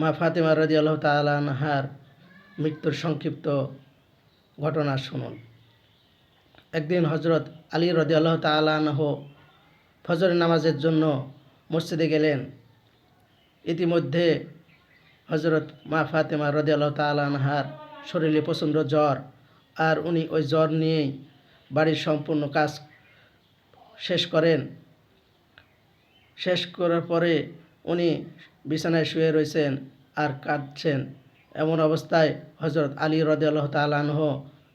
মা ফাতেমা রাজি আল্লাহ তালাহার মৃত্যুর সংক্ষিপ্ত ঘটনা শুনুন। একদিন হজরত আলী রদি আল্লাহ তালাহ ফজরের নামাজের জন্য মসজিদে গেলেন। ইতিমধ্যে হজরত মা ফাতেমা রদি আল্লাহ তালাহার শরীরে প্রচণ্ড জ্বর আর উনি ওই জ্বর নিয়েই বাড়ির সম্পূর্ণ কাজ শেষ করেন। শেষ করার পরে উনি বিছানায় শুয়ে রয়েছেন আর কাঁদছেন। এমন অবস্থায় হজরত আলী রদি আল্লাহ তালাহ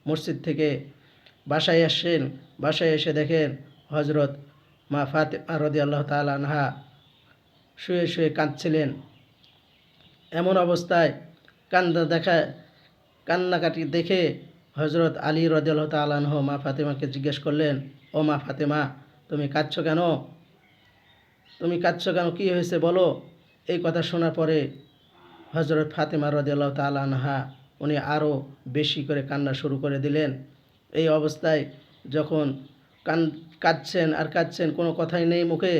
মসজিদ থেকে বাসায় আসছেন বাসায় এসে দেখেন হজরত মা ফাতেমা রদি আল্লাহ তালাহা শুয়ে শুয়ে কাঁদছিলেন। এমন অবস্থায় কান্দা দেখা, কান্নাকাটি দেখে হজরত আলী রদিয়াল্লাহ তালাহ মা ফাতেমাকে জিজ্ঞেস করলেন, ও মা ফাতেমা, তুমি কাঁদছ কেন? তুমি কাঁদছ কেন? কী হয়েছে বলো? এই কথা শোনার পরে হজরত ফাতেমা রদিয়াল্লাহ তালাহা উনি আরও বেশি করে কান্না শুরু করে দিলেন। এই অবস্থায় যখন কান, কাঁদছেন আর কাঁদছেন, কোনো কথাই নেই মুখে,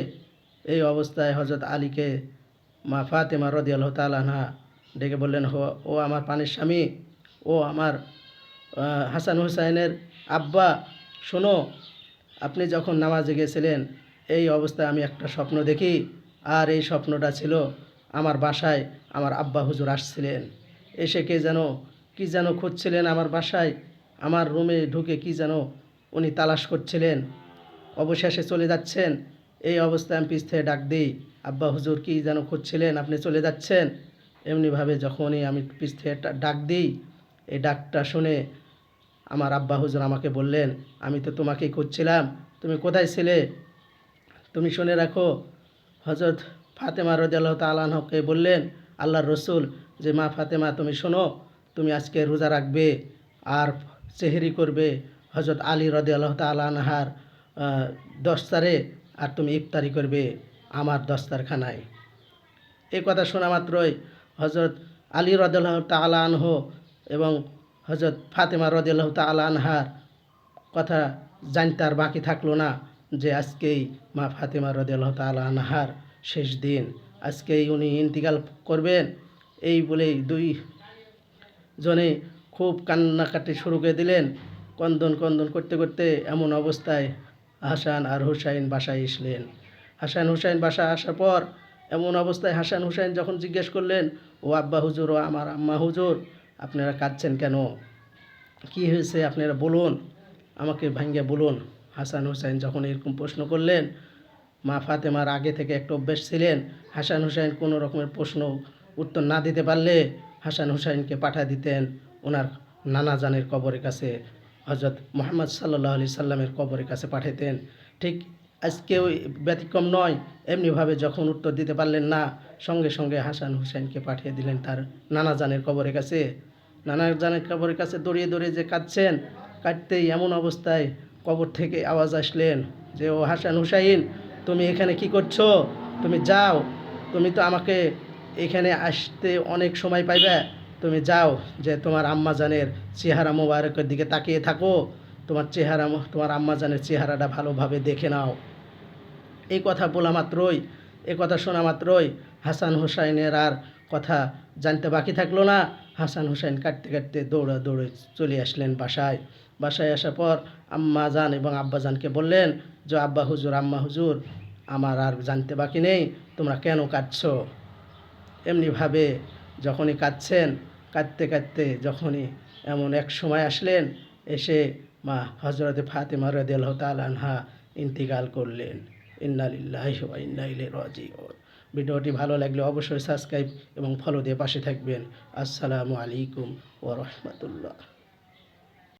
এই অবস্থায় হজরত আলীকে মা ফাতেমা রদিয়াল্লাহ তালাহা ডেকে বললেন, হো, ও আমার পানির স্বামী, ও আমার হাসান হুসাইনের আব্বা, শোনো, আপনি যখন নামাজে গেছিলেন এই অবস্থায় আমি একটা স্বপ্ন দেখি, আর এই স্বপ্নটা ছিল আমার বাসায় আমার আব্বা হুজুর আসছিলেন। এসে কে যেন, কি যেন খুঁজছিলেন আমার বাসায়, আমার রুমে ঢুকে কি যেন উনি তালাশ করছিলেন। অবশেষে চলে যাচ্ছেন। এই অবস্থায় আমি পিছ থেকে ডাক দিই, আব্বা হুজুর, কি যেন খুঁজছিলেন? আপনি চলে যাচ্ছেন? এমনিভাবে যখনই আমি পিছ থেকে ডাক দিই, এই ডাকটা শুনে আমার আব্বা হুজুর আমাকে বললেন, আমি তো তোমাকেই খুঁজছিলাম। তুমি কোথায় ছিলে? তুমি শুনে রাখো হজরত ফাতেমা রদিয়াল্লাহ তালাহকে বললেন, আল্লাহর রসুল, যে মা ফাতেমা, তুমি শোনো, তুমি আজকে রোজা রাখবে আর চেহেরি করবে। হজরত আলী রদিয়াল্লাহ তালাহার দস্তারে আর তুমি ইফতারি করবে আমার দস্তারখানায় এই কথা শোনা মাত্রই হজরত আলী রদাল্লাহ তালানহ এবং হজরত ফাতেমা রদিয়াল্লাহ তালানহার কথা জানতে আর বাকি থাকল না। যে আজকেই মা ফাতেমা রদিয়াল্লাহ তালানহার শেষ দিন, আজকেই উনি ইন্তিকাল করবেন, এই বলেই দুই জনে খুব কান্নাকাটি শুরু করে দিলেন। কন্দন কন্দন করতে করতে এমন অবস্থায় হাসান আর হুসাইন বাসায় এসলেন। হাসান হুসাইন বাসা আসার পর এমন অবস্থায় হাসান হুসাইন যখন জিজ্ঞেস করলেন, ও আব্বা হুজুর, ও আমার আম্মা হুজুর, আপনারা কাঁদছেন কেন? কি হয়েছে? আপনারা বলুন, আমাকে ভাঙ্গে বলুন। হাসান হুসাইন যখন এরকম প্রশ্ন করলেন, মা ফাতেমার আগে থেকে একটা অভ্যেস ছিলেন, হাসান হুসাইন কোনো রকমের প্রশ্ন উত্তর না দিতে পারলে হাসান হুসাইনকে পাঠা দিতেন ওনার নানা জানের কবরের কাছে হজরত মোহাম্মদ সাল্লাহ আলি সাল্লামের কবরের কাছে পাঠাতেন। ঠিক আজকেও ব্যতিক্রম নয়, এমনিভাবে যখন উত্তর দিতে পারলেন না, সঙ্গে সঙ্গে হাসান হুসাইনকে পাঠিয়ে দিলেন তার নানা জানের কবরের কাছে। নানা জানের কবরের কাছে দৌড়িয়ে দৌড়িয়ে যে কাঁদছেন, কাঁদতেই এমন অবস্থায় কবর থেকে আওয়াজ আসলেন যে, ও হাসান হুসাইন, তুমি এখানে কি করছ? তুমি যাও। তুমি তো আমাকে এখানে আসতে অনেক সময় পাইবে। তুমি যাও যে, তোমার আম্মাজানের চেহারা মোবারকের দিকে তাকিয়ে থাকো। তোমার চেহারা তোমার আম্মাজানের চেহারাটা ভালোভাবে দেখে নাও। এই কথা বলা মাত্রই, এ কথা শোনা মাত্রই হাসান হুসাইনের আর কথা জানতে বাকি থাকল না। হাসান হুসাইন কাটতে কাটতে দৌড়ে দৌড়ে চলে আসলেন বাসায়। বাসায় আসার পর আম্মা জান এবং আব্বা জানকে বললেন যে আব্বা হুজুর, আম্মা হুজুর, আমার আর জানতে বাকি নেই, তোমরা কেন কাঁদছো? এমনিভাবে যখনই কাঁদছেন, কাঁদতে কাঁদতে যখনই এমন এক সময় আসলেন, এসে মা হজরতে ফাতেমা রদিয়াল্লাহ আনহা ইন্তিকাল করলেন। ইন্নালিল্লাহি ভিডিওটি ভালো লাগলে অবশ্যই সাবস্ক্রাইব এবং ফলো দিয়ে পাশে থাকবেন। আসসালামু আলাইকুম ওয়া রাহমাতুল্লাহ।